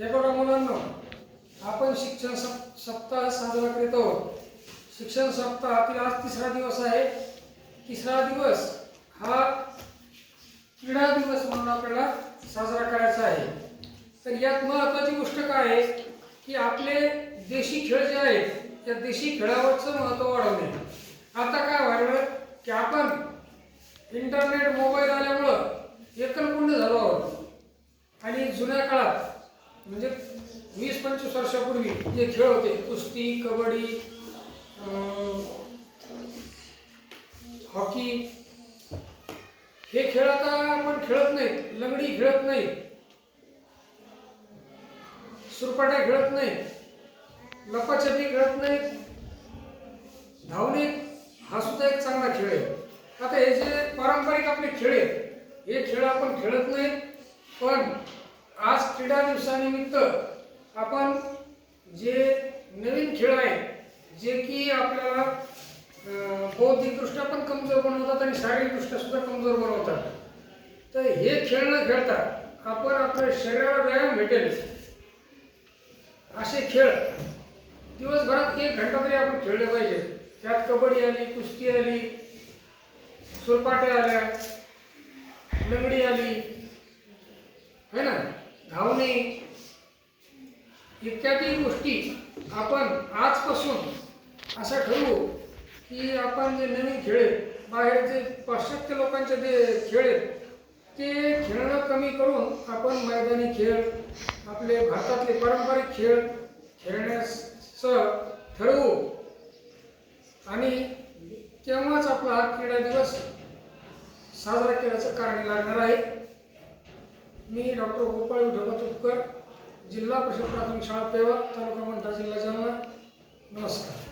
हे बघा मुलांना आपण शिक्षण सप सप्ताह साजरा करीत आहोत. शिक्षण सप्ताहातील आज तिसरा दिवस आहे. तिसरा दिवस हा क्रीडा दिवस म्हणून आपल्याला साजरा करायचा आहे. तर यात महत्त्वाची गोष्ट काय आहे? की आपले देशी खेळ जे आहेत त्या देशी खेळावरचं महत्त्व वाढवणे आता काय व्हायला की आपण इंटरनेट मोबाईल आल्यामुळं एकल वीस पंचवीस वर्षापूर्वी जे खेळ होते कुस्ती कबड्डी हॉकी हे खेळ आता आपण खेळत नाही लंगडी खेळत नाही सुरपाट्या खेळत नाही लपाछपी खेळत नाही. धावणे हा सुद्धा एक चांगला खेळ आहे. आता हे जे पारंपरिक आपले खेळ आहेत हे खेळ आपण खेळत नाही पण आज क्रीडा दिवसानिमित्त आपण जे नवीन खेळ आहेत जे की आपल्याला बौद्धिकदृष्ट्या पण कमजोर बनवतात आणि शारीरिकदृष्ट्या सुद्धा कमजोर बनवतात. तर हे खेळ न खेळता आपण आपल्या शरीराला व्यायाम भेटेल. असे खेळ दिवसभरात एक घंटा तरी आपण खेळले पाहिजे. त्यात कबड्डी आली कुस्ती आली सुरपाट्या आल्या लंगडी आली है ना? धावणे इत्यादी गोष्टी आपण आजपासून असं ठरवू की आपण जे नवीन खेळ बाहेर जे पाश्चात्य लोकांचे जे खेळ ते खेळणं कमी करून आपण मैदानी खेळ आपले भारतातले पारंपरिक खेळ खेळण्यास ठरवू. आणि तेव्हाच आपला हा क्रीडा दिवस साजरा केल्याचं कारण लागणार आहे. मी डॉक्टर गोपाळ विठोबा तुपकर जिल्हा परिषद प्राथमिक शाळा पेवा तालुका मंठा जिल्हा जालना नमस्कार.